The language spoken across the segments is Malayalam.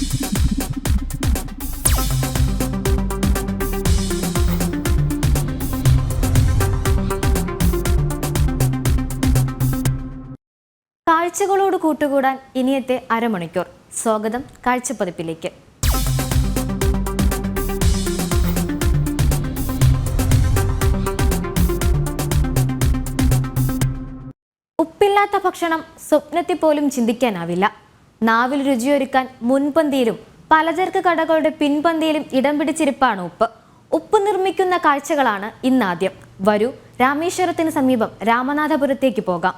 കാഴ്ചകളോട് കൂട്ടുകൂടാൻ ഇനിയത്തെ അരമണിക്കൂർ. സ്വാഗതം കാഴ്ചപ്പതിപ്പിലേക്ക്. ഉപ്പില്ലാത്ത ഭക്ഷണം സ്വപ്നത്തിൽ പോലും ചിന്തിക്കാനാവില്ല. നാവിൽ രുചിയൊരുക്കാൻ മുൻപന്തിയിലും പലചരക്ക് കടകളുടെ പിൻപന്തിയിലും ഇടം പിടിച്ചിരിപ്പാണ് ഉപ്പ്. ഉപ്പ് നിർമ്മിക്കുന്ന കാഴ്ചകളാണ് ഇന്നാദ്യം. വരൂ രാമേശ്വരത്തിന് സമീപം രാമനാഥപുരത്തേക്ക് പോകാം.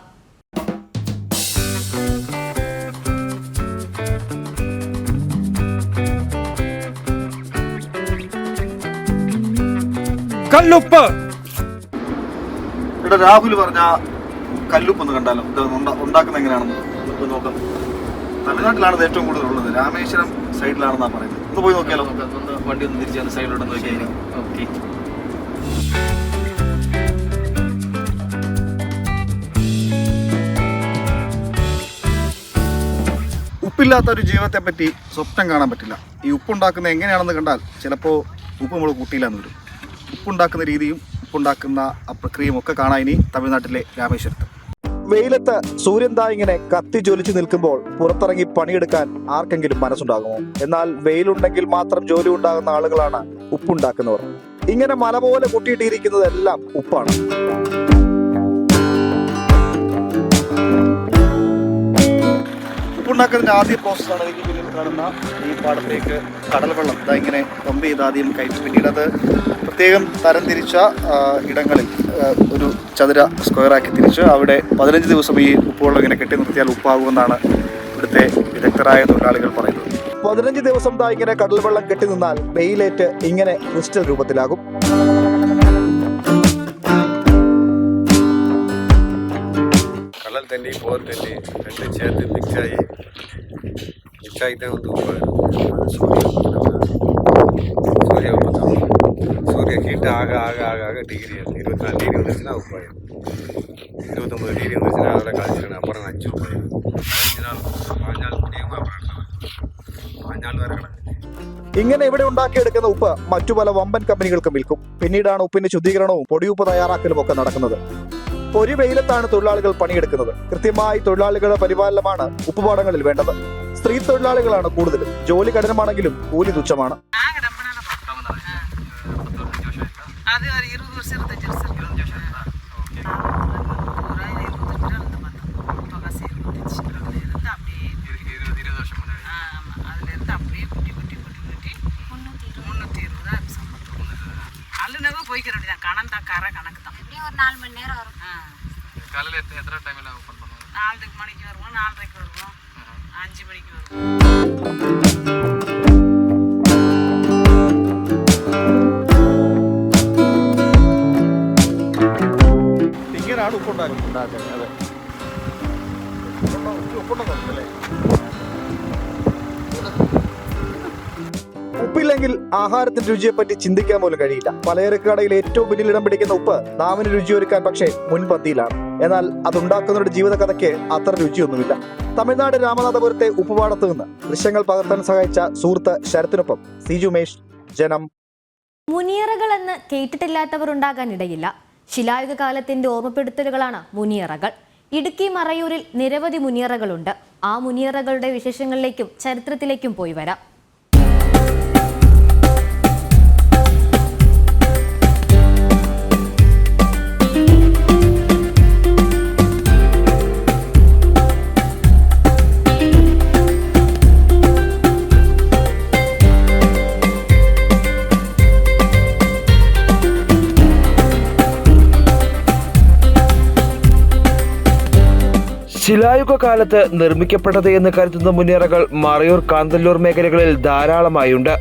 കല്ലുപ്പ്. ഇവിടെ രാഹുൽ പറഞ്ഞ കല്ലുപ്പ് ഒന്ന് കണ്ടാലോ? ഇത് ഉണ്ടാക്കുന്ന എങ്ങനെയാണെന്ന്? നോക്കാം. തമിഴ്നാട്ടിലാണ് ഏറ്റവും കൂടുതൽ ഉള്ളത്. രാമേശ്വരം സൈഡിലാണെന്നാണ് പറയുന്നത്. ഒന്ന് പോയി നോക്കിയാലോ? വണ്ടി ഒന്ന് തിരിച്ച് സൈഡിലോട്ട് നോക്കിയാൽ ഓക്കെ ഉപ്പില്ലാത്ത ഒരു ജീവിതത്തെ പറ്റി സ്വപ്നം കാണാൻ പറ്റില്ല. ഈ ഉപ്പുണ്ടാക്കുന്നത് എങ്ങനെയാണെന്ന് കണ്ടാൽ ചിലപ്പോൾ ഉപ്പ് നമ്മൾ കൂട്ടിയില്ലാന്ന് വരും. ഉപ്പുണ്ടാക്കുന്ന രീതിയും ഉപ്പുണ്ടാക്കുന്ന ആ പ്രക്രിയയും ഒക്കെ കാണാൻ ഇനി തമിഴ്നാട്ടിലെ രാമേശ്വരത്ത്. വെയിലത്ത് സൂര്യൻ താ ഇങ്ങനെ കത്തി ജ്വലിച്ചു നിൽക്കുമ്പോൾ പുറത്തിറങ്ങി പണിയെടുക്കാൻ ആർക്കെങ്കിലും മനസ്സുണ്ടാകുമോ? എന്നാൽ വെയിലുണ്ടെങ്കിൽ മാത്രം ജോലി ഉണ്ടാകുന്ന ആളുകളാണ് ഉപ്പുണ്ടാക്കുന്നവർ. ഇങ്ങനെ മല പോലെ കൊട്ടിയിട്ടിരിക്കുന്നതെല്ലാം ഉപ്പാണ്. ഉപ്പുണ്ടാക്കുന്നതിന്റെ ആദ്യ പ്രോസസ്സാണ് എനിക്ക് പിന്നിൽ കാണുന്ന ഈ പാടത്തേക്ക് കടൽ വെള്ളം ഇതാ ഇങ്ങനെ പമ്പ് ചെയ്ത് ആദ്യം കഴിച്ചു പിന്നീട് അത് പ്രത്യേകം തരംതിരിച്ച തിരിച്ച ഇടങ്ങളിൽ ഒരു ചതുര സ്ക്വയറാക്കി തിരിച്ച് അവിടെ പതിനഞ്ച് ദിവസം ഈ ഉപ്പുവെള്ളം ഇങ്ങനെ കെട്ടി നിർത്തിയാൽ ഉപ്പാകുമെന്നാണ് ഇവിടുത്തെ വിദഗ്ധരായ തൊഴിലാളികൾ പറയുന്നത്. പതിനഞ്ച് ദിവസം ഇങ്ങനെ കടൽ വെള്ളം കെട്ടി നിന്നാൽ വെയിലേറ്റ് ഇങ്ങനെ ക്രിസ്റ്റൽ രൂപത്തിലാകും. கடல் தண்ணி போர் தண்ணி ரெண்டும் சேர்த்து மிக்ஸ் ஆகி மிக்ஸ் ஆகி தான் வந்து உப்பு சூரிய சூரிய உப்பு தான் சூரிய ஹீட் ஆக ஆக ஆக ஆக டிகிரி இருபத்தி நாலு டிகிரி வந்துச்சுன்னா உப்பு ஆயிடும் இருபத்தொம்பது டிகிரி வந்துச்சுன்னா அதோட கழிச்சிடணும் அப்புறம் அஞ்சு உப்பு ஆயிடும் பதினஞ்சு நாள் பதினஞ்சு நாள் முடியும் அப்புறம் பதினஞ்சு நாள் வரை கிடக்கு ഇങ്ങനെ ഇവിടെ ഉണ്ടാക്കിയെടുക്കുന്ന ഉപ്പ് മറ്റു പല വമ്പൻ കമ്പനികൾക്കും വിൽക്കും പിന്നീടാണ് ഉപ്പിന്റെ ശുദ്ധീകരണവും പൊടിയുപ്പ് തയ്യാറാക്കലും ഒക്കെ നടക്കുന്നത് പൊരി വെയിലത്താണ് തൊഴിലാളികൾ പണിയെടുക്കുന്നത്. കൃത്യമായി തൊഴിലാളികളുടെ പരിപാലനമാണ് ഉപ്പുപാടങ്ങളിൽ വേണ്ടത്. സ്ത്രീ തൊഴിലാളികളാണ് കൂടുതലും. ജോലി കഠിനമാണെങ്കിലും കൂലി തുച്ഛമാണ്. അത് ഇരുപത് വർഷം பண்ணுவாங்க நாலரை மணிக்கு வருவோம் நாலரைக்கு வருவோம் அஞ்சு மணிக்கு வருவோம் ഇങ്ങനെയാണ് ഉപ്പുണ്ടാക്കുന്നത് ഉപ്പുണ്ടെന്നുണ്ടല്ലേ ഉപ്പില്ലെങ്കിൽ ആഹാരത്തിന്റെ രുചിയെപ്പറ്റി ചിന്തിക്കാൻ പോലും കഴിയില്ല പലചരക്ക് കടയിൽ ഏറ്റവും പിന്നിൽ ഇടം പിടിക്കുന്ന ഉപ്പ് നാവിന് രുചിയൊരുക്കാൻ പക്ഷേ മുൻപന്തിയിലാണ് എന്നാൽ അതുണ്ടാക്കുന്നവരുടെ ജീവിതകഥയ്ക്ക് അത്ര രുചിയൊന്നുമില്ല. തമിഴ്നാട് രാമനാഥപുരത്തെ ഉപ്പുപാടത്ത് നിന്ന് ദൃശ്യങ്ങൾ പകർത്താൻ സഹായിച്ച സുഹൃത്ത് ശരത്തിനൊപ്പം സിജുമേഷ് ജനം. മുനിയറകൾ എന്ന് കേട്ടിട്ടില്ലാത്തവർ ഉണ്ടാകാനിടയില്ല ശിലായുഗ കാലത്തിന്റെ ഓർമ്മപ്പെടുത്തലുകളാണ് മുനിയറകൾ. ഇടുക്കി മറയൂരിൽ നിരവധി മുനിയറകളുണ്ട്. ആ മുനിയറകളുടെ വിശേഷങ്ങളിലേക്കും ചരിത്രത്തിലേക്കും പോയി വരാം. ശിലായുഗ കാലത്ത് നിർമ്മിക്കപ്പെട്ടത് എന്ന് കരുതുന്ന മുനിയറകൾ മറയൂർ കാന്തല്ലൂർ മേഖലകളിൽ ധാരാളമായുണ്ട്.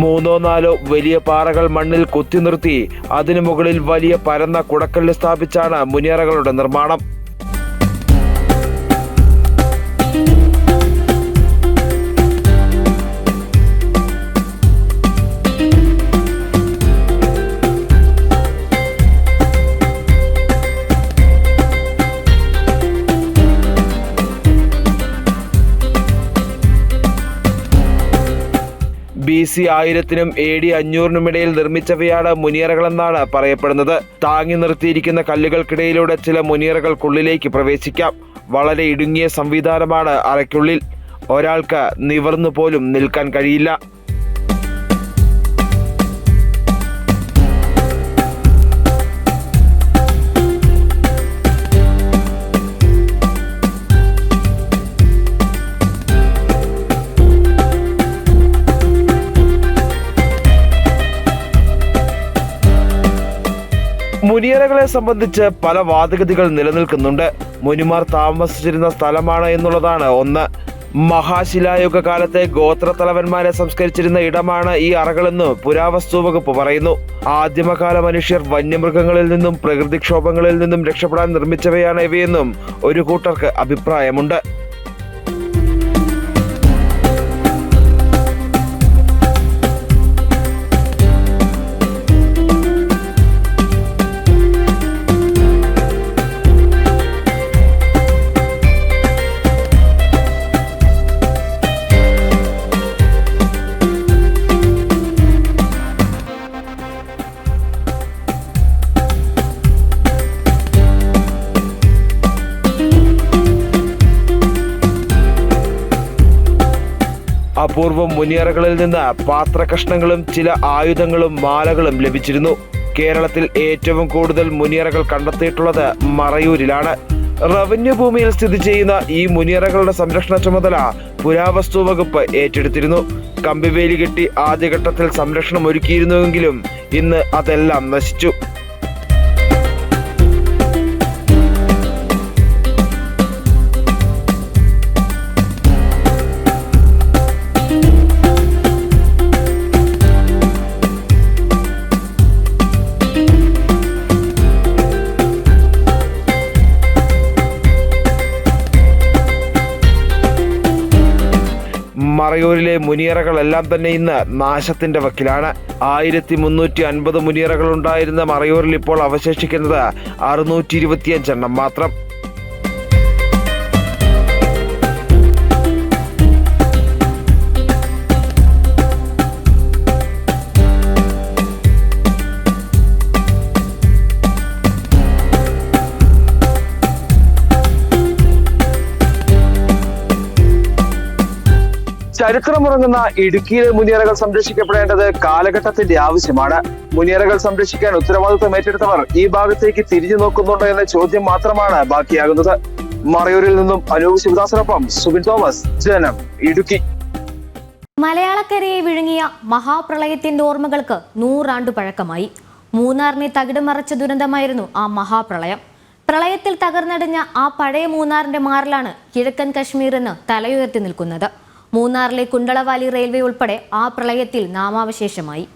മൂന്നോ നാലോ വലിയ പാറകൾ മണ്ണിൽ കൊത്തി നിർത്തി അതിനു മുകളിൽ വലിയ പരന്ന കുടക്കല്ല് സ്ഥാപിച്ചാണ് മുനിയറകളുടെ നിർമ്മാണം. ബി സി ആയിരത്തിനും എ ഡി അഞ്ഞൂറിനും ഇടയിൽ നിർമ്മിച്ചവയാണ് മുനിയറകളെന്നാണ് പറയപ്പെടുന്നത്. താങ്ങി നിർത്തിയിരിക്കുന്ന കല്ലുകൾക്കിടയിലൂടെ ചില മുനിയറകൾക്കുള്ളിലേക്ക് പ്രവേശിക്കാം. വളരെ ഇടുങ്ങിയ സംവിധാനമാണ് അറയ്ക്കുള്ളിൽ. ഒരാൾക്ക് നിവർന്നു പോലും നിൽക്കാൻ കഴിയില്ല. മുനിയറകളെ സംബന്ധിച്ച് പല വാദഗതികൾ നിലനിൽക്കുന്നുണ്ട്. മുനിമാർ താമസിച്ചിരുന്ന സ്ഥലമാണ് എന്നുള്ളതാണ് ഒന്ന്. മഹാശിലായുഗ കാലത്തെ ഗോത്രത്തലവന്മാരെ സംസ്കരിച്ചിരുന്ന ഇടമാണ് ഈ അറകളെന്ന് പുരാവസ്തു വകുപ്പ് പറയുന്നു. ആദിമകാല മനുഷ്യർ വന്യമൃഗങ്ങളിൽ നിന്നും പ്രകൃതിക്ഷോഭങ്ങളിൽ നിന്നും രക്ഷപ്പെടാൻ നിർമ്മിച്ചവയാണ് ഇവയെന്നും ഒരു കൂട്ടർക്ക് അഭിപ്രായമുണ്ട്. അപൂർവം മുനിയറകളിൽ നിന്ന് പാത്രകഷ്ണങ്ങളും ചില ആയുധങ്ങളും മാലകളും ലഭിച്ചിരുന്നു. കേരളത്തിൽ ഏറ്റവും കൂടുതൽ മുനിയറകൾ കണ്ടെത്തിയിട്ടുള്ളത് മറയൂരിലാണ്. റവന്യൂ ഭൂമിയിൽ സ്ഥിതി ചെയ്യുന്ന ഈ മുനിയറകളുടെ സംരക്ഷണ ചുമതല പുരാവസ്തു വകുപ്പ് ഏറ്റെടുത്തിരുന്നു. കമ്പിവേലി കെട്ടി ആദ്യഘട്ടത്തിൽ സംരക്ഷണം ഒരുക്കിയിരുന്നുവെങ്കിലും ഇന്ന് അതെല്ലാം നശിച്ചു. മറയൂരിലെ മുനിയറകളെല്ലാം തന്നെ ഇന്ന് നാശത്തിന്റെ വക്കിലാണ്. ആയിരത്തി മുന്നൂറ്റി അൻപത് മുനിയറകൾ ഉണ്ടായിരുന്ന മറയൂരിൽ ഇപ്പോൾ അവശേഷിക്കുന്നത് അറുന്നൂറ്റി ഇരുപത്തിയഞ്ചെണ്ണം മാത്രം. ചരിത്രമുറങ്ങുന്ന ഇടുക്കിയിലെ മുനിയറകൾ സംരക്ഷിക്കപ്പെടേണ്ടത് കാലഘട്ടത്തിന്റെ ആവശ്യമാണ്. മുനിയറകൾ സംരക്ഷിക്കാൻ ഉത്തരവാദിത്വം ഏറ്റെടുത്തവർ ഈ ഭാഗത്തേക്ക് തിരിഞ്ഞു നോക്കുന്നുണ്ടോ എന്ന ചോദ്യം മാത്രമാണ് ബാക്കിയാകുന്നത്. മറയൂരിൽ നിന്നും അനൂപ് ശിവദാസിനൊപ്പം സുബിൻ തോമസ് ജനം ഇടുക്കി. മലയാളക്കരയെ വിഴുങ്ങിയ മഹാപ്രളയത്തിന്റെ ഓർമ്മകൾക്ക് നൂറാണ്ടു പഴക്കമായി. മൂന്നാറിനെ തകിടം മറച്ച ദുരന്തമായിരുന്നു ആ മഹാപ്രളയം. പ്രളയത്തിൽ തകർന്നടിഞ്ഞ ആ പഴയ മൂന്നാറിന്റെ മാറിലാണ് കിഴക്കൻ കശ്മീർ എന്ന് തലയുയർത്തി നിൽക്കുന്നത്. മൂന്നാറിലെ കുണ്ടളവാലി റെയിൽവേ ഉൾപ്പെടെ ആ പ്രളയത്തിൽ നാമാവശേഷമായി.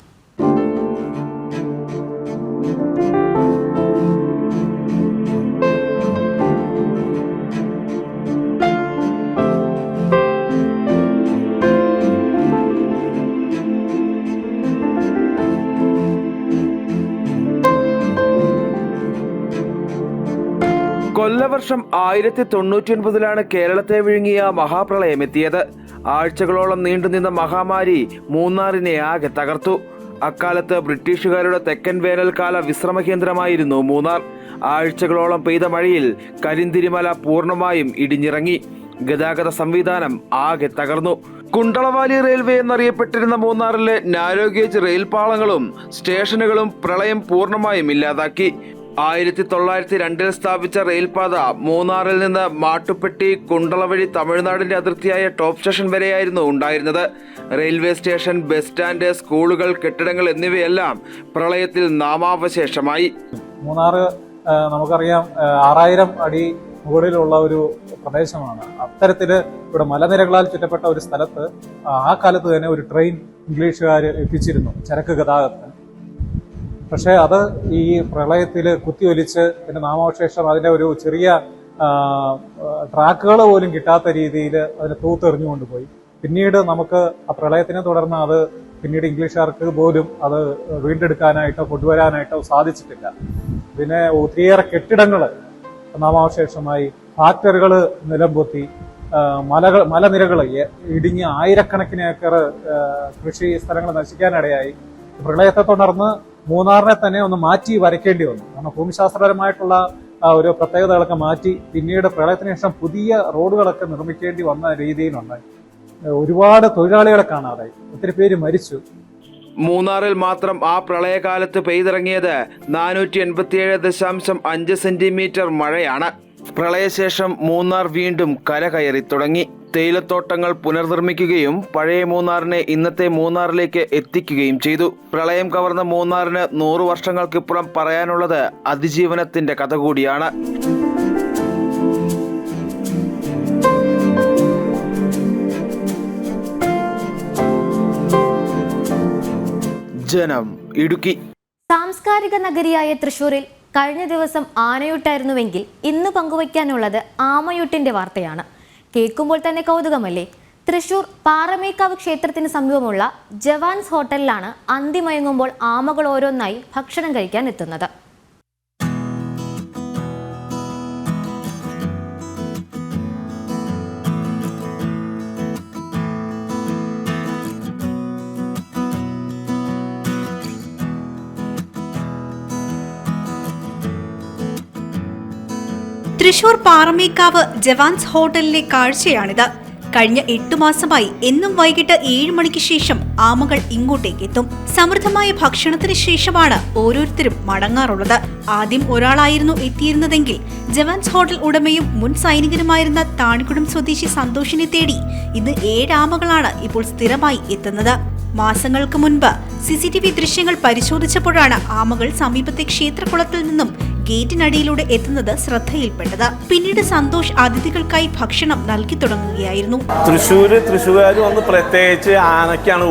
കൊല്ലവർഷം ആയിരത്തി തൊണ്ണൂറ്റി ഒൻപതിലാണ് കേരളത്തെ വിഴുങ്ങിയ മഹാപ്രളയം എത്തിയത്. ആഴ്ചകളോളം നീണ്ടുനിന്ന മഹാമാരി മൂന്നാറിനെ ആകെ തകർത്തു. അക്കാലത്ത് ബ്രിട്ടീഷുകാരുടെ തെക്കൻ വേനൽക്കാല വിശ്രമ കേന്ദ്രമായിരുന്നു മൂന്നാർ. ആഴ്ചകളോളം പെയ്ത മഴയിൽ കരിന്തിരിമല പൂർണമായും ഇടിഞ്ഞിറങ്ങി. ഗതാഗത സംവിധാനം ആകെ തകർന്നു. കുണ്ടളവാലി റെയിൽവേ എന്നറിയപ്പെട്ടിരുന്ന മൂന്നാറിലെ നാരോഗേജ് റെയിൽപാളങ്ങളും സ്റ്റേഷനുകളും പ്രളയം പൂർണമായും ഇല്ലാതാക്കി. ആയിരത്തി തൊള്ളായിരത്തി രണ്ടിൽ സ്ഥാപിച്ച റെയിൽപാത മൂന്നാറിൽ നിന്ന് മാട്ടുപ്പെട്ടി കുണ്ടള വഴി തമിഴ്നാടിന്റെ അതിർത്തിയായ ടോപ്പ് സ്റ്റേഷൻ വരെയായിരുന്നു ഉണ്ടായിരുന്നത്. റെയിൽവേ സ്റ്റേഷൻ ബസ് സ്റ്റാൻഡ് സ്കൂളുകൾ കെട്ടിടങ്ങൾ എന്നിവയെല്ലാം പ്രളയത്തിൽ നാമാവശേഷമായി. മൂന്നാറ് ആ, നമുക്കറിയാം ആറായിരം അടി മുകളിലുള്ള ഒരു പ്രദേശമാണ്. അത്തരത്തിൽ ഇവിടെ മലനിരകളാൽ ചുറ്റപ്പെട്ട ഒരു സ്ഥലത്ത് ആ, ആ കാലത്ത് തന്നെ ഒരു ട്രെയിൻ ഇംഗ്ലീഷുകാർ എത്തിച്ചിരുന്നു ചരക്ക് ഗതാഗതത്തിന്. പക്ഷേ അത് ഈ പ്രളയത്തിൽ കുത്തിയൊലിച്ച് പിന്നെ നാമാവശേഷം അതിന്റെ ഒരു ചെറിയ ട്രാക്കുകൾ പോലും കിട്ടാത്ത രീതിയിൽ അതിനെ തൂത്തെറിഞ്ഞുകൊണ്ട് പോയി. പിന്നീട് നമുക്ക് ആ പ്രളയത്തിനെ തുടർന്ന് അത് പിന്നീട് ഇംഗ്ലീഷുകാർക്ക് പോലും അത് വീണ്ടെടുക്കാനായിട്ടോ കൊണ്ടുവരാനായിട്ടോ സാധിച്ചിട്ടില്ല. പിന്നെ ഒത്തിരിയേറെ കെട്ടിടങ്ങൾ നാമാവശേഷമായി ഫാക്ടറികൾ നിലംപൊത്തി മലകൾ മലനിരകൾ ഇടിഞ്ഞ് ആയിരക്കണക്കിന് ഏക്കർ കൃഷി സ്ഥലങ്ങൾ നശിക്കാനിടയായി. പ്രളയത്തെ തുടർന്ന് മൂന്നാറിനെ തന്നെ ഒന്ന് മാറ്റി വരയ്ക്കേണ്ടി വന്നു. കാരണം ഭൂമിശാസ്ത്രപരമായിട്ടുള്ള ഒരു പ്രത്യേകതകളൊക്കെ മാറ്റി പിന്നീട് പ്രളയത്തിന് ശേഷം പുതിയ റോഡുകളൊക്കെ നിർമ്മിക്കേണ്ടി വന്ന രീതിയിലുണ്ടായി ഒരുപാട് തൊഴിലാളികളെ കാണാതായി. ഒത്തിരി പേര് മരിച്ചു. മൂന്നാറിൽ മാത്രം ആ പ്രളയകാലത്ത് പെയ്തിറങ്ങിയത് നാനൂറ്റി എൺപത്തിയേഴ് ദശാംശം അഞ്ച് സെന്റിമീറ്റർ മഴയാണ്. പ്രളയശേഷം മൂന്നാർ വീണ്ടും കരകയറി തുടങ്ങി. തേയിലത്തോട്ടങ്ങൾ പുനർനിർമ്മിക്കുകയും പഴയ മൂന്നാറിനെ ഇന്നത്തെ മൂന്നാറിലേക്ക് എത്തിക്കുകയും ചെയ്തു. പ്രളയം കവർന്ന മൂന്നാറിന് നൂറു വർഷങ്ങൾക്കിപ്പുറം പറയാനുള്ളത് അതിജീവനത്തിന്റെ കഥ കൂടിയാണ്. ജനം ഇടുക്കി. സാംസ്കാരിക നഗരിയായ തൃശൂരിൽ കഴിഞ്ഞ ദിവസം ആനയൂട്ടായിരുന്നുവെങ്കിൽ ഇന്ന് പങ്കുവയ്ക്കാനുള്ളത് ആമയൂട്ടിന്റെ വാർത്തയാണ്. കേൾക്കുമ്പോൾ തന്നെ കൗതുകമല്ലേ? തൃശൂർ പാറമേക്കാവ് ക്ഷേത്രത്തിന് സമീപമുള്ള ജവാൻസ് ഹോട്ടലിലാണ് അന്തിമയങ്ങുമ്പോൾ ആമകൾ ഓരോന്നായി ഭക്ഷണം കഴിക്കാൻ എത്തുന്നത്. തൃശൂർ പാറമേക്കാവ് ജവാൻസ് ഹോട്ടലിലെ കാഴ്ചയാണിത്. കഴിഞ്ഞ എട്ടു മാസമായി എന്നും വൈകിട്ട് ഏഴ് മണിക്ക് ശേഷം ആമകൾ ഇങ്ങോട്ടേക്ക് എത്തും സമൃദ്ധമായ ഭക്ഷണത്തിന് ശേഷമാണ് ഓരോരുത്തരും മടങ്ങാറുള്ളത്. ആദ്യം ഒരാളായിരുന്നു എത്തിയിരുന്നതെങ്കിൽ ജവാൻസ് ഹോട്ടൽ ഉടമയും മുൻ സൈനികനുമായിരുന്ന താണിക്കുടം സ്വദേശി സന്തോഷിനെ തേടി ഇന്ന് ഏഴ് ആമകളാണ് ഇപ്പോൾ സ്ഥിരമായി എത്തുന്നത്. മാസങ്ങൾക്ക് മുൻപ് സിസിടിവി ദൃശ്യങ്ങൾ പരിശോധിച്ചപ്പോഴാണ് ആമകൾ സമീപത്തെ ക്ഷേത്രകുളത്തിൽ നിന്നും ഗേറ്റിനടിയിലൂടെ എത്തുന്നത് ശ്രദ്ധയിൽപ്പെട്ടത്. പിന്നീട് സന്തോഷ് അതിഥികൾക്കായി ഭക്ഷണം നൽകി തുടങ്ങുകയായിരുന്നു. തൃശ്ശൂര് തൃശ്ശൂരുകാർ വന്ന് പ്രത്യേകിച്ച് ആനയ്ക്കാണ്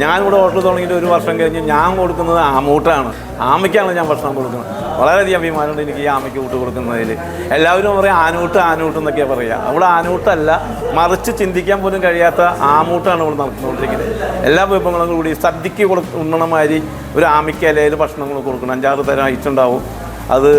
ഞാനിവിടെ ഹോട്ടൽ തുടങ്ങിയിട്ട് ഒരു വർഷം കഴിഞ്ഞ് ഞാൻ കൊടുക്കുന്നത് ആമൂട്ടാണ് ആമയ്ക്കാണ് ഞാൻ ഭക്ഷണം കൊടുക്കുന്നത്. വളരെയധികം അഭിമാനമുണ്ട് എനിക്ക് ഈ ആമയ്ക്ക് ഊട്ട് കൊടുക്കുന്നതിൽ. എല്ലാവരും പറയും ആനൂട്ട് ആനൂട്ട് എന്നൊക്കെയാണ് പറയുക. അവിടെ ആനൂട്ടല്ല മറിച്ച് ചിന്തിക്കാൻ പോലും കഴിയാത്ത ആമൂട്ടാണ് ഇവിടെ നടന്നുകൊണ്ടിരിക്കുന്നത്. എല്ലാ വിഭവങ്ങളും കൂടി സദ്യക്ക് കൊടു ഉണ്ണണമാതിരി ഒരു ആമയ്ക്ക് ഇലയിൽ ഭക്ഷണങ്ങൾ കൊടുക്കണം. അഞ്ചാറ് തരം ഐറ്റുണ്ടാവും അത്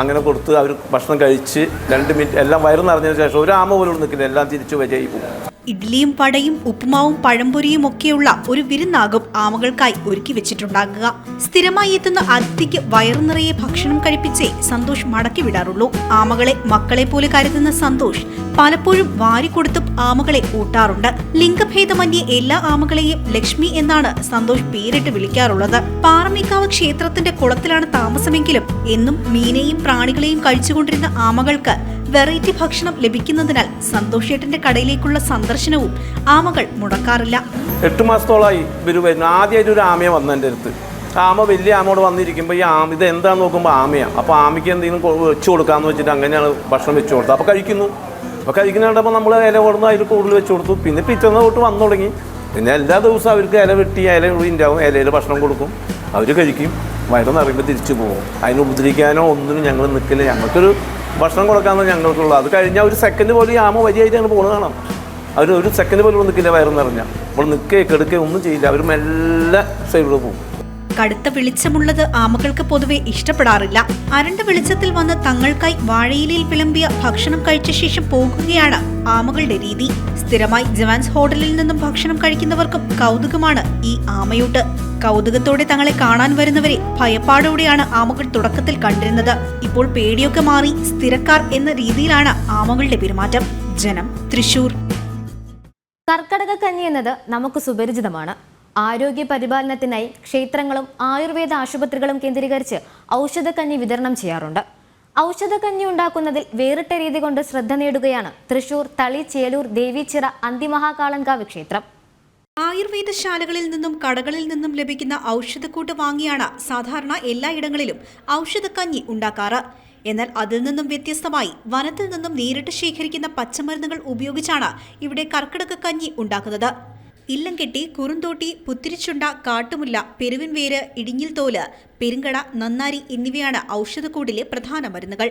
അങ്ങനെ കൊടുത്ത് അവർ ഭക്ഷണം കഴിച്ച് രണ്ട് മിനിറ്റ് എല്ലാം വയറ് നിറഞ്ഞതിന് ശേഷം ഒരു ആമ പോലും നിൽക്കില്ല. എല്ലാം തിരിച്ചു വിജയിക്കും ഇഡ്ഡലിയും പടയും ഉപ്പുമാവും പഴംപൊരിയും ഒക്കെയുള്ള ഒരു വിരുന്നാകും ആമകൾക്കായി ഒരുക്കി വെച്ചിട്ടുണ്ടാകുക. സ്ഥിരമായി എത്തുന്ന അതിഥിക്ക് വയറു നിറയെ ഭക്ഷണം കഴിപ്പിച്ചേ സന്തോഷ് മടക്കി വിടാറുള്ളൂ. ആമകളെ മക്കളെ പോലെ കരുതുന്ന സന്തോഷ് പലപ്പോഴും വാരിക്കൊടുത്തും ആമകളെ ഊട്ടാറുണ്ട്. ലിംഗഭേദമന്യേ എല്ലാ ആമകളെയും ലക്ഷ്മി എന്നാണ് സന്തോഷ് പേരിട്ട് വിളിക്കാറുള്ളത്. പാറമേക്കാവ് ക്ഷേത്രത്തിന്റെ കുളത്തിലാണ് താമസമെങ്കിലും എന്നും മീനെയും പ്രാണികളെയും കഴിച്ചുകൊണ്ടിരുന്ന ആമകൾക്ക് വെറൈറ്റി ഭക്ഷണം ലഭിക്കുന്നതിനാൽ സന്തോഷേട്ടന്റെ കടയിലേക്കുള്ള സന്ദർശനവും ആമകൾ മുടക്കാറില്ല. എട്ട് മാസത്തോളമായി വരുന്നു. ആദ്യമായിട്ട് ഒരു ആമയെ വന്നു അടുത്ത്. ആമ വലിയ ആമയോട് വന്നിരിക്കുമ്പോൾ ഈ ആമ ഇത് എന്താന്ന് നോക്കുമ്പോൾ ആമയാണ് അപ്പോൾ ആമയ്ക്ക് എന്തെങ്കിലും വെച്ചു കൊടുക്കാമെന്ന് വെച്ചിട്ട് അങ്ങനെയാണ് ഭക്ഷണം വെച്ച് കൊടുത്തത്. അപ്പോൾ കഴിക്കുന്നു. അപ്പോൾ കഴിക്കുന്ന നമ്മൾ ഇല കൊടുന്ന് അതിൽ കൂടുതൽ വെച്ച് കൊടുത്തു. പിന്നെ പിറ്റേന്ന് തൊട്ട് വന്നു തുടങ്ങി. പിന്നെ എല്ലാ ദിവസവും അവർക്ക് ഇല വെട്ടി ഇല ഉണ്ടാവും. ഇലയിൽ ഭക്ഷണം കൊടുക്കും. അവർ കഴിക്കും. വയറ് നിറയുമ്പോൾ തിരിച്ചു പോകും. അതിന് ഉപദ്രവിക്കാനോ ഒന്നിനും ഞങ്ങൾ നിൽക്കില്ല ഞങ്ങൾക്കൊരു ഭക്ഷണം കൊടുക്കാമെന്ന് ഞങ്ങൾക്കുള്ളൂ. അത് കഴിഞ്ഞാൽ ഒരു സെക്കൻഡ് പോലും ആമ വരിയായിട്ട് ഞങ്ങൾ പോകുന്നത് കാണാം. അവർ ഒരു സെക്കൻഡ് പോലും നിൽക്കില്ല വയറ് നിറഞ്ഞാൽ അപ്പോൾ നിൽക്കുകയോ കെടുക്കുകയോ ഒന്നും ചെയ്യില്ല. അവർ മെല്ലെ സൈഡിൽ പോകും. കടുത്ത വെളിച്ചമുള്ളത് ആമകൾക്ക് പൊതുവെ ഇഷ്ടപ്പെടാറില്ല. അരണ്ട വെളിച്ചത്തിൽ വന്ന് തങ്ങൾക്കായി വാഴയിലയിൽ വിളമ്പിയ ഭക്ഷണം കഴിച്ച ശേഷം പോകുകയാണ് ആമകളുടെ രീതി. സ്ഥിരമായി ജവാൻസ് ഹോട്ടലിൽ നിന്നും ഭക്ഷണം കഴിക്കുന്നവർക്കും കൗതുകമാണ് ഈ ആമയൂട്ട്. കൗതുകത്തോടെ തങ്ങളെ കാണാൻ വരുന്നവരെ ഭയപ്പാടോടെയാണ് ആമകൾ തുടക്കത്തിൽ കണ്ടിരുന്നത്. ഇപ്പോൾ പേടിയൊക്കെ മാറി സ്ഥിരക്കാർ എന്ന രീതിയിലാണ് ആമകളുടെ പെരുമാറ്റം. ജനം തൃശൂർ. കർക്കടക കഞ്ഞി എന്നത് നമുക്ക് സുപരിചിതമാണ്. ആരോഗ്യ പരിപാലനത്തിനായി ക്ഷേത്രങ്ങളും ആയുർവേദ ആശുപത്രികളും കേന്ദ്രീകരിച്ച് ഔഷധക്കഞ്ഞി വിതരണം ചെയ്യാറുണ്ട്. ഔഷധക്കഞ്ഞി ഉണ്ടാക്കുന്നതിൽ വേറിട്ട രീതി കൊണ്ട് ശ്രദ്ധ നേടുകയാണ് തൃശൂർ തളി ചേലൂർ ദേവീച്ചിറ അന്തിമഹാകാളൻകാവ് ക്ഷേത്രം. ആയുർവേദശാലകളിൽ നിന്നും കടകളിൽ നിന്നും ലഭിക്കുന്ന ഔഷധക്കൂട്ട് വാങ്ങിയാണ് സാധാരണ എല്ലായിടങ്ങളിലും ഔഷധക്കഞ്ഞി ഉണ്ടാക്കാറ്. എന്നാൽ അതിൽ നിന്നും വ്യത്യസ്തമായി വനത്തിൽ നിന്നും നേരിട്ട് ശേഖരിക്കുന്ന പച്ചമരുന്നുകൾ ഉപയോഗിച്ചാണ് ഇവിടെ കർക്കിടക കഞ്ഞി ഉണ്ടാക്കുന്നത്. ഇല്ലംകെട്ടി കുറുന്തോട്ടി പുത്തിരിച്ചുണ്ട കാട്ടുമുല്ല പെരുവിൻ വേര് ഇടിഞ്ഞിൽ തോൽ പെരുങ്കട നന്നാരി എന്നിവയാണ് ഔഷധക്കൂടിലെ പ്രധാന മരുന്നുകൾ.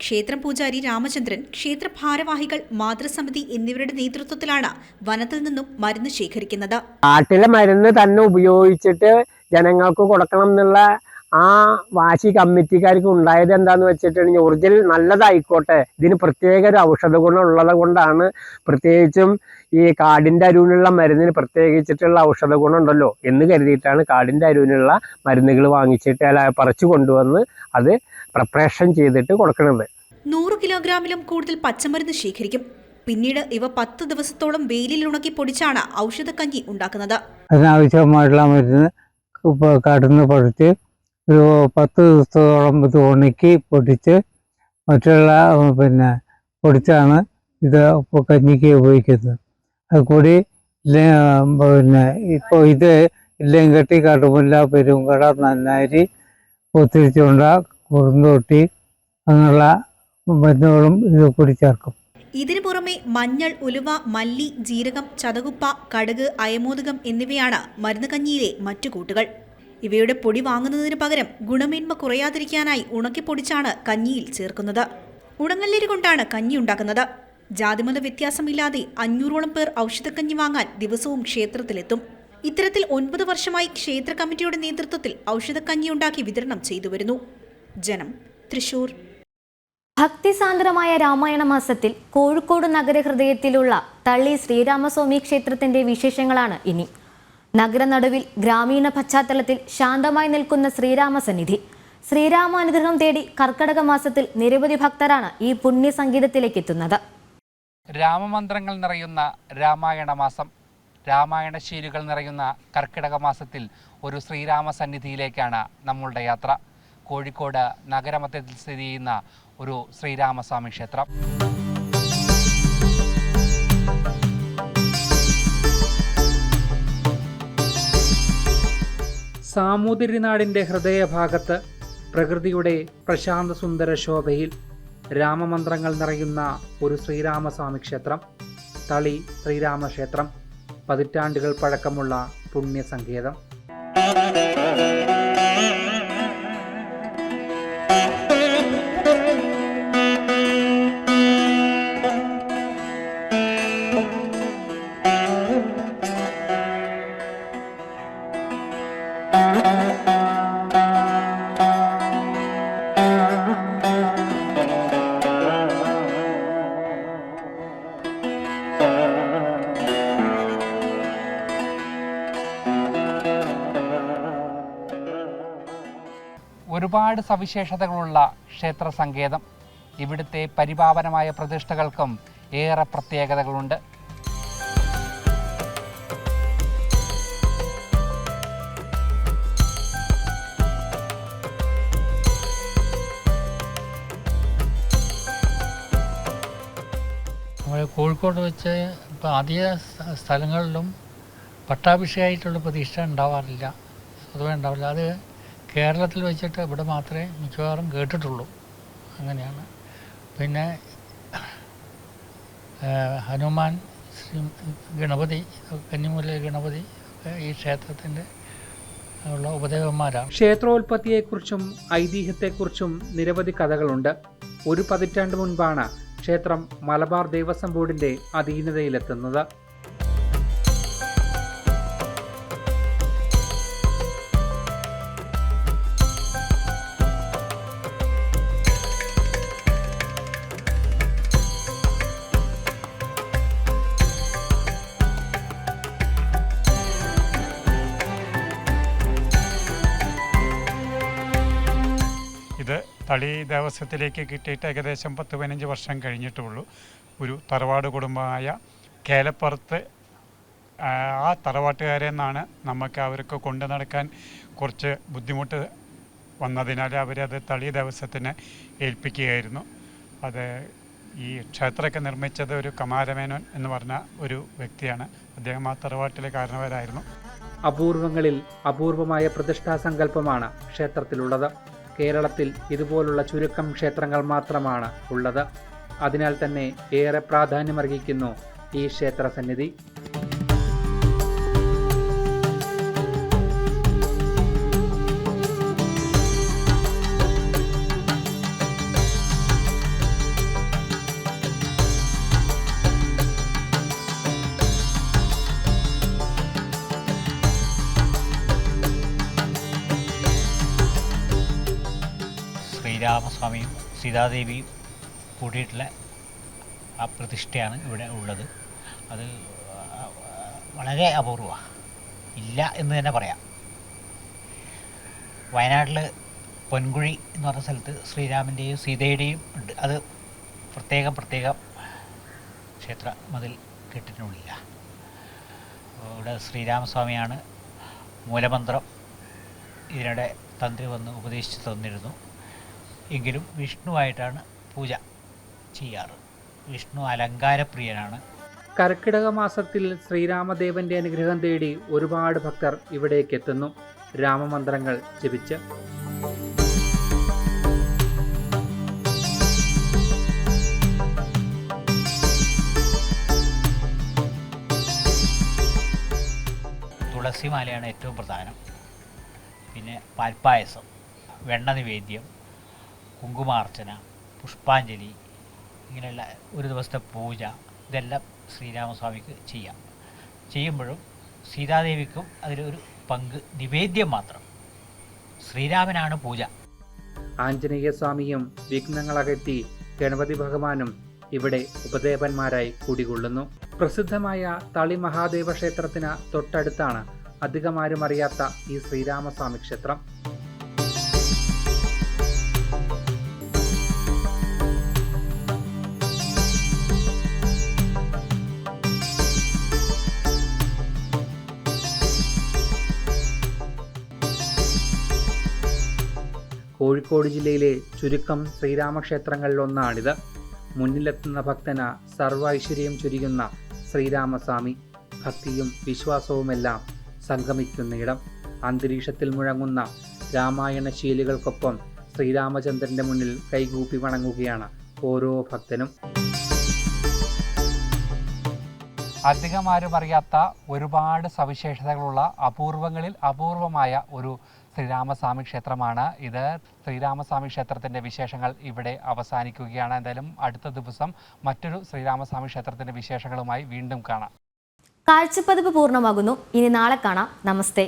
ക്ഷേത്രം പൂജാരി രാമചന്ദ്രൻ ക്ഷേത്ര ഭാരവാഹികൾ മാതൃസമിതി എന്നിവരുടെ നേതൃത്വത്തിലാണ് വനത്തിൽ നിന്നും മരുന്ന് ശേഖരിക്കുന്നത്. നാട്ടിലെ മരുന്ന് തന്നെ ഉപയോഗിച്ചിട്ട് ജനങ്ങൾക്ക് കൊടുക്കണം എന്നുള്ള ആ വാശി കമ്മിറ്റിക്കാർക്ക് ഉണ്ടായത് എന്താന്ന് വെച്ചിട്ടുണ്ടെങ്കിൽ ഒറിജിനൽ നല്ലതായിക്കോട്ടെ. ഇതിന് പ്രത്യേക ഒരു ഔഷധ ഗുണം ഉള്ളത് കൊണ്ടാണ് പ്രത്യേകിച്ചും ഈ കാടിന്റെ അരുവിനുള്ള മരുന്നിന് പ്രത്യേകിച്ചിട്ടുള്ള ഔഷധ ഗുണം ഉണ്ടല്ലോ എന്ന് കരുതിയിട്ടാണ് കാടിന്റെ അരുവിനുള്ള മരുന്നുകൾ വാങ്ങിച്ചിട്ട് അല്ല പറിച്ചു കൊണ്ടുവന്ന് അത് പ്രിപ്പറേഷൻ ചെയ്തിട്ട് കൊടുക്കുന്നത് നൂറ് കിലോഗ്രാമിലും കൂടുതൽ പച്ചമരുന്ന് ശേഖരിക്കും. പിന്നീട് ഇവ പത്ത് ദിവസത്തോളം വെയിലിൽ ഉണക്കി പൊടിച്ചാണ് ഔഷധക്കഞ്ഞി ഉണ്ടാക്കുന്നത്. അതിനാവശ്യമായിട്ടുള്ള മരുന്ന് കടന്ന് പറിച്ച് ഒരു പത്ത് ദിവസത്തോളം ഇത് ഉണക്കി പൊടിച്ച് മറ്റുള്ള പിന്നെ പൊടിച്ചാണ് ഇത് കഞ്ഞിക്ക് ഉപയോഗിക്കുന്നത്. അത് കൂടി പിന്നെ ഇപ്പോൾ ഇത് ഇല്ലെങ്കട്ടി കടുമുല്ല പെരുങ്കട നന്നാരി ഒത്തിരിച്ചുണ്ട കുറുന്തോട്ടി അങ്ങനെയുള്ള മരുന്നുകളും ഇത് കൂടി ചേർക്കും. ഇതിനു പുറമെ മഞ്ഞൾ ഉലുവ മല്ലി ജീരകം ചതകുപ്പ കടുക് അയമോദകം എന്നിവയാണ് മരുന്ന് കഞ്ഞിയിലെ മറ്റു കൂട്ടുകൾ. ഇവയുടെ പൊടി വാങ്ങുന്നതിന് പകരം ഗുണമേന്മ കുറയാതിരിക്കാനായി ഉണക്കിപ്പൊടിച്ചാണ് കഞ്ഞിയിൽ ചേർക്കുന്നത്. ഉണങ്ങല്ലേര് കൊണ്ടാണ് കഞ്ഞി ഉണ്ടാക്കുന്നത്. ജാതിമത വ്യത്യാസമില്ലാതെ അഞ്ഞൂറോളം പേർ ഔഷധക്കഞ്ഞി വാങ്ങാൻ ദിവസവും ക്ഷേത്രത്തിലെത്തും. ഇത്തരത്തിൽ ഒൻപത് വർഷമായി ക്ഷേത്ര കമ്മിറ്റിയുടെ നേതൃത്വത്തിൽ ഔഷധക്കഞ്ഞി ഉണ്ടാക്കി വിതരണം ചെയ്തു വരുന്നു. ജനം തൃശൂർ. ഭക്തിസാന്ദ്രമായ രാമായണ മാസത്തിൽ കോഴിക്കോട് നഗരഹൃദയത്തിലുള്ള തള്ളി ശ്രീരാമസ്വാമി ക്ഷേത്രത്തിന്റെ വിശേഷങ്ങളാണ് ഇനി. നഗരനടുവിൽ ഗ്രാമീണ പശ്ചാത്തലത്തിൽ ശാന്തമായി നിൽക്കുന്ന ശ്രീരാമ ശ്രീരാമസന്നിധി ശ്രീരാമാനുഗ്രഹം തേടി കർക്കടക മാസത്തിൽ നിരവധി ഭക്തരാണ് ഈ പുണ്യ സംഗീതത്തിലേക്ക് എത്തുന്നത്. രാമമന്ത്രങ്ങൾ നിറയുന്ന രാമായണ മാസം രാമായണ ശീലുകൾ നിറയുന്ന കർക്കിടക മാസത്തിൽ ഒരു ശ്രീരാമ സന്നിധിയിലേക്കാണ് നമ്മളുടെ യാത്ര. കോഴിക്കോട് നഗരമധ്യത്തിൽ സ്ഥിതി ചെയ്യുന്ന ഒരു ശ്രീരാമസ്വാമി ക്ഷേത്രം. സാമൂതിരിനാടിന്റെ ഹൃദയഭാഗത്ത് പ്രകൃതിയുടെ പ്രശാന്ത സുന്ദര ശോഭയിൽ രാമമന്ത്രങ്ങൾ നിറയുന്ന ഒരു ശ്രീരാമസ്വാമി ക്ഷേത്രം തളി ശ്രീരാമക്ഷേത്രം പതിറ്റാണ്ടുകൾ പഴക്കമുള്ള പുണ്യസങ്കേതം. ഒരുപാട് സവിശേഷതകളുള്ള ക്ഷേത്ര സങ്കേതം. ഇവിടുത്തെ പരിപാവനമായ പ്രതിഷ്ഠകൾക്കും ഏറെ പ്രത്യേകതകളുണ്ട്. നമ്മൾ കോഴിക്കോട് വെച്ച് ഇപ്പോൾ അധിക സ്ഥലങ്ങളിലും പട്ടാഭിഷേകമായിട്ടുള്ള പ്രതീക്ഷ ഉണ്ടാവാറില്ല. സ്വതവേ ഉണ്ടാവില്ല. അത് കേരളത്തിൽ വെച്ചിട്ട് ഇവിടെ മാത്രമേ മിക്കവാറും കേട്ടിട്ടുള്ളൂ. അങ്ങനെയാണ്. പിന്നെ ഹനുമാൻ ശ്രീ ഗണപതി കന്നിമൂല ഗണപതി ഈ ക്ഷേത്രത്തിന്റെ ഉള്ള ഉപദേവന്മാരാണ്. ക്ഷേത്രോൽപത്തിയെക്കുറിച്ചും ഐതിഹ്യത്തെക്കുറിച്ചും നിരവധി കഥകളുണ്ട്. ഒരു പതിറ്റാണ്ട് മുൻപാണ് ക്ഷേത്രം മലബാർ ദേവസ്വം ബോർഡിന്റെ അധീനതയിലെത്തുന്നത്. തളി ദേവസ്വത്തിലേക്ക് കിട്ടിയിട്ട് ഏകദേശം പത്ത് പതിനഞ്ച് വർഷം കഴിഞ്ഞിട്ടുള്ളൂ. ഒരു തറവാട് കുടുംബമായ കേലപ്പുറത്ത് ആ തറവാട്ടുകാരെ നിന്നാണ് നമുക്ക് അവർക്ക് കൊണ്ടു നടക്കാൻ കുറച്ച് ബുദ്ധിമുട്ട് വന്നതിനാൽ അവരത് തളി ദിവസത്തിന് ഏൽപ്പിക്കുകയായിരുന്നു. അത് ഈ ക്ഷേത്രമൊക്കെ നിർമ്മിച്ചത് ഒരു കമാരമേനോൻ എന്ന് പറഞ്ഞ ഒരു വ്യക്തിയാണ്. അദ്ദേഹം ആ തറവാട്ടിലെ കാരണവരായിരുന്നു. അപൂർവങ്ങളിൽ അപൂർവമായ പ്രതിഷ്ഠാ സങ്കല്പമാണ് ക്ഷേത്രത്തിലുള്ളത്. കേരളത്തിൽ ഇതുപോലുള്ള ചുരുക്കം ക്ഷേത്രങ്ങൾ മാത്രമാണ് ഉള്ളത്. അതിനാൽ തന്നെ ഏറെ പ്രാധാന്യമർഹിക്കുന്നു ഈ ക്ഷേത്ര സന്നിധി ശ്രീരാമസ്വാമിയും സീതാദേവിയും കൂടിയിട്ടുള്ള ആ പ്രതിഷ്ഠയാണ് ഇവിടെ ഉള്ളത്. അത് വളരെ അപൂർവമാണ് ഇല്ല എന്ന് തന്നെ പറയാം. വയനാട്ടിൽ പൊൻകുഴി എന്ന് പറഞ്ഞ സ്ഥലത്ത് ശ്രീരാമന്റെയും സീതയുടെയും ഉണ്ട്. അത് പ്രത്യേകം പ്രത്യേകം ക്ഷേത്ര മതിൽ കെട്ടിനുള്ളില്ല ഇവിടെ ശ്രീരാമസ്വാമിയാണ് മൂലമന്ത്രം. ഇതിനിടെ തന്ത്രി വന്ന് ഉപദേശിച്ച് തന്നിരുന്നു. എങ്കിലും വിഷ്ണുവായിട്ടാണ് പൂജ ചെയ്യാറ്. വിഷ്ണു അലങ്കാരപ്രിയനാണ്. കർക്കിടക മാസത്തിൽ ശ്രീരാമദേവന്റെ അനുഗ്രഹം തേടി ഒരുപാട് ഭക്തർ ഇവിടേക്ക് എത്തുന്നു രാമമന്ത്രങ്ങൾ ജപിച്ച്. തുളസിമാലയാണ് ഏറ്റവും പ്രധാനം. പിന്നെ പാൽപ്പായസം വെണ്ണ നിവേദ്യം കുങ്കുമാർച്ചന പുഷ്പാഞ്ജലി ഇങ്ങനെയുള്ള ഒരു ദിവസത്തെ പൂജ ഇതെല്ലാം ശ്രീരാമസ്വാമിക്ക് ചെയ്യാം. ചെയ്യുമ്പോഴും സീതാദേവിക്കും അതിലൊരു പങ്ക് നിവേദ്യം മാത്രം. ശ്രീരാമനാണ് പൂജ. ആഞ്ജനേയ സ്വാമിയും വിഘ്നങ്ങളകറ്റി ഗണപതി ഭഗവാനും ഇവിടെ ഉപദേവന്മാരായി കൂടികൊള്ളുന്നു. പ്രസിദ്ധമായ തളി മഹാദേവ ക്ഷേത്രത്തിന് തൊട്ടടുത്താണ് അധികമാരും അറിയാത്ത ഈ ശ്രീരാമസ്വാമി ക്ഷേത്രം. കോഴിക്കോട് ജില്ലയിലെ ചുരുക്കം ശ്രീരാമക്ഷേത്രങ്ങളിലൊന്നാണിത്. മുന്നിലെത്തുന്ന ഭക്തന് സർവ ഐശ്വര്യം ചൊരിയുന്ന ശ്രീരാമസ്വാമി. ഭക്തിയും വിശ്വാസവുമെല്ലാം സംഗമിക്കുന്നയിടം. അന്തരീക്ഷത്തിൽ മുഴങ്ങുന്ന രാമായണ ശീലുകൾക്കൊപ്പം ശ്രീരാമചന്ദ്രന്റെ മുന്നിൽ കൈകൂപ്പി വണങ്ങുകയാണ് ഓരോ ഭക്തനും. അധികമാരും അറിയാത്ത ഒരുപാട് സവിശേഷതകളുള്ള അപൂർവങ്ങളിൽ അപൂർവമായ ഒരു ശ്രീരാമസ്വാമി ക്ഷേത്രമാണ്. ഇത് ശ്രീരാമസ്വാമി ക്ഷേത്രത്തിന്റെ വിശേഷങ്ങൾ ഇവിടെ അവസാനിക്കുകയാണ്. എന്തായാലും അടുത്ത ദിവസം മറ്റൊരു ശ്രീരാമസ്വാമി ക്ഷേത്രത്തിന്റെ വിശേഷങ്ങളുമായി വീണ്ടും കാണാം. കാഴ്ചപ്പതിപ്പ് പൂർണമാകുന്നു. ഇനി നാളെ കാണാം. നമസ്തേ.